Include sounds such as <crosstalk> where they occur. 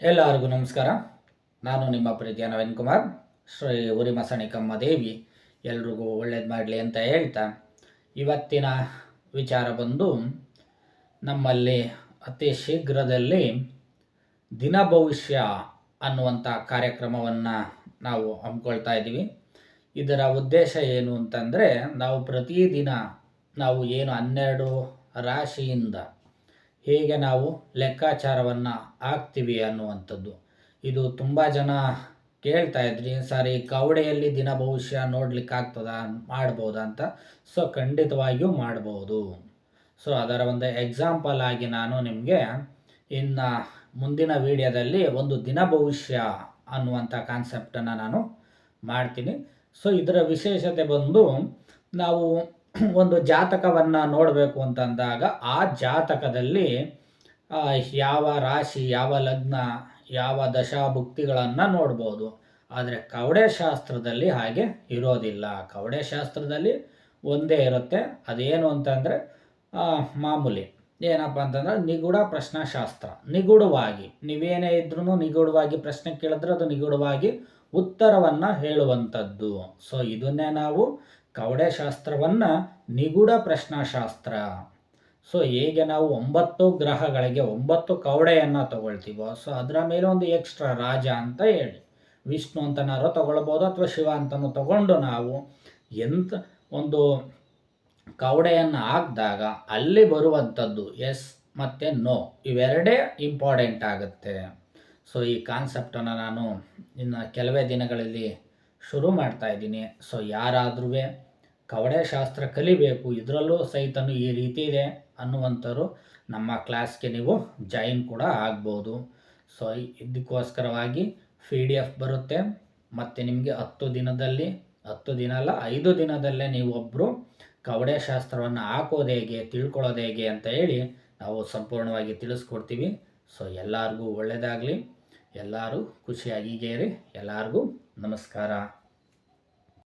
ಎಲ್ಲರಿಗೂ ನಮಸ್ಕಾರ. ನಾನು ನಿಮ್ಮ ಪ್ರೀತಿಯ ನವೀನ್ ಕುಮಾರ್. ಶ್ರೀ ಉರಿಮಸಣಿಕಮ್ಮ ದೇವಿ ಎಲ್ರಿಗೂ ಒಳ್ಳೇದು ಮಾಡಲಿ ಅಂತ ಹೇಳ್ತಾ ಇವತ್ತಿನ ವಿಚಾರ ಬಂದು ನಮ್ಮಲ್ಲಿ ಅತಿ ಶೀಘ್ರದಲ್ಲಿ ದಿನ ಭವಿಷ್ಯ ಅನ್ನುವಂಥ ಕಾರ್ಯಕ್ರಮವನ್ನು ನಾವು ಹಮ್ಮಿಕೊಳ್ತಾ ಇದ್ದೀವಿ. ಇದರ ಉದ್ದೇಶ ಏನು ಅಂತಂದರೆ ನಾವು ಪ್ರತಿದಿನ ನಾವು ಏನು ಹನ್ನೆರಡು ರಾಶಿಯಿಂದ ಹೇಗೆ ನಾವು ಲೆಕ್ಕಾಚಾರವನ್ನು ಹಾಕ್ತೀವಿ ಅನ್ನುವಂಥದ್ದು. ಇದು ತುಂಬ ಜನ ಕೇಳ್ತಾ ಇದ್ರಿ ಸರ್ ಕವಡೆಯಲ್ಲಿ ದಿನ ಭವಿಷ್ಯ ನೋಡ್ಲಿಕ್ಕೆ ಆಗ್ತದ? ಮಾಡ್ಬೋದಾ ಅಂತ? ಸೊ ಖಂಡಿತವಾಗಿಯೂ ಮಾಡ್ಬೋದು. ಸೊ ಅದರ ಒಂದು ಎಕ್ಸಾಂಪಲ್ ಆಗಿ ನಾನು ನಿಮಗೆ ಇನ್ನು ಮುಂದಿನ ವಿಡಿಯೋದಲ್ಲಿ ಒಂದು ದಿನ ಭವಿಷ್ಯ ಅನ್ನುವಂಥ ಕಾನ್ಸೆಪ್ಟನ್ನು ನಾನು ಮಾಡ್ತೀನಿ. ಸೊ ಇದರ ವಿಶೇಷತೆ ಬಂದು ನಾವು <clears throat> ಒಂದು ಜಾತಕವನ್ನು ನೋಡಬೇಕು ಅಂತಂದಾಗ ಆ ಜಾತಕದಲ್ಲಿ ಯಾವ ರಾಶಿ, ಯಾವ ಲಗ್ನ, ಯಾವ ದಶಾಭುಕ್ತಿಗಳನ್ನು ನೋಡ್ಬೋದು. ಆದರೆ ಕವಡೆ ಶಾಸ್ತ್ರದಲ್ಲಿ ಹಾಗೆ ಇರೋದಿಲ್ಲ. ಕವಡೆ ಶಾಸ್ತ್ರದಲ್ಲಿ ಒಂದೇ ಇರುತ್ತೆ. ಅದೇನು ಅಂತಂದರೆ ಮಾಮೂಲಿ ಏನಪ್ಪ ಅಂತಂದ್ರೆ ನಿಗೂಢ ಪ್ರಶ್ನಾಶಾಸ್ತ್ರ. ನಿಗೂಢವಾಗಿ, ನೀವೇನೇ ಇದ್ರೂ ನಿಗೂಢವಾಗಿ ಪ್ರಶ್ನೆ ಕೇಳಿದ್ರೆ ಅದು ನಿಗೂಢವಾಗಿ ಉತ್ತರವನ್ನು ಹೇಳುವಂಥದ್ದು. ಸೊ ಇದನ್ನೇ ನಾವು ಕವಡೆ ಶಾಸ್ತ್ರವನ್ನು ನಿಗೂಢ ಪ್ರಶ್ನಾಶಾಸ್ತ್ರ. ಸೊ ಹೇಗೆ ನಾವು ಒಂಬತ್ತು ಗ್ರಹಗಳಿಗೆ ಒಂಬತ್ತು ಕವಡೆಯನ್ನು ತಗೊಳ್ತೀವೋ ಸೊ ಅದರ ಮೇಲೆ ಒಂದು ಎಕ್ಸ್ಟ್ರಾ ರಾಜ ಅಂತ ಹೇಳಿ. ವಿಷ್ಣು ಅಂತನಾರು ತಗೊಳ್ಬೋದು ಅಥವಾ ಶಿವ ಅಂತನೂ ತಗೊಂಡು ನಾವು ಎಂತ ಒಂದು ಕವಡೆಯನ್ನು ಹಾಕಿದಾಗ ಅಲ್ಲಿ ಬರುವಂಥದ್ದು ಎಸ್ ಮತ್ತು ನೋ ಇವೆರಡೇ ಇಂಪಾರ್ಟೆಂಟ್ ಆಗುತ್ತೆ. ಸೊ ಈ ಕಾನ್ಸೆಪ್ಟನ್ನು ನಾನು ಇನ್ನು ಕೆಲವೇ ದಿನಗಳಲ್ಲಿ ಶುರು ಮಾಡ್ತಾ ಇದ್ದೀನಿ. ಸೊ ಯಾರಾದ್ರೂ ಕವಡೆ ಶಾಸ್ತ್ರ ಕಲಿಬೇಕು, ಇದರಲ್ಲೂ ಸಹಿತನು ಈ ರೀತಿ ಇದೆ ಅನ್ನುವಂಥವ್ರು ನಮ್ಮ ಕ್ಲಾಸ್ಗೆ ನೀವು ಜಾಯಿನ್ ಕೂಡ ಆಗ್ಬೋದು. ಸೊ ಇದಕ್ಕೋಸ್ಕರವಾಗಿ ಪಿ ಡಿ ಎಫ್ ಬರುತ್ತೆ. ಮತ್ತು ನಿಮಗೆ ಹತ್ತು ದಿನದಲ್ಲಿ, ಹತ್ತು ದಿನ ಅಲ್ಲ, ಐದು ದಿನದಲ್ಲೇ ನೀವೊಬ್ಬರು ಕವಡೆ ಶಾಸ್ತ್ರವನ್ನು ಹಾಕೋದು ಹೇಗೆ, ತಿಳ್ಕೊಳ್ಳೋದು ಹೇಗೆ ಅಂತ ಹೇಳಿ ನಾವು ಸಂಪೂರ್ಣವಾಗಿ ತಿಳಿಸ್ಕೊಡ್ತೀವಿ. ಸೊ ಎಲ್ಲರಿಗೂ ಒಳ್ಳೆಯದಾಗಲಿ ಎಲ್ಲರೂ ಖುಷಿಯಾಗಿ ಗೇರಿ ಎಲ್ಲರಿಗೂ ನಮಸ್ಕಾರ.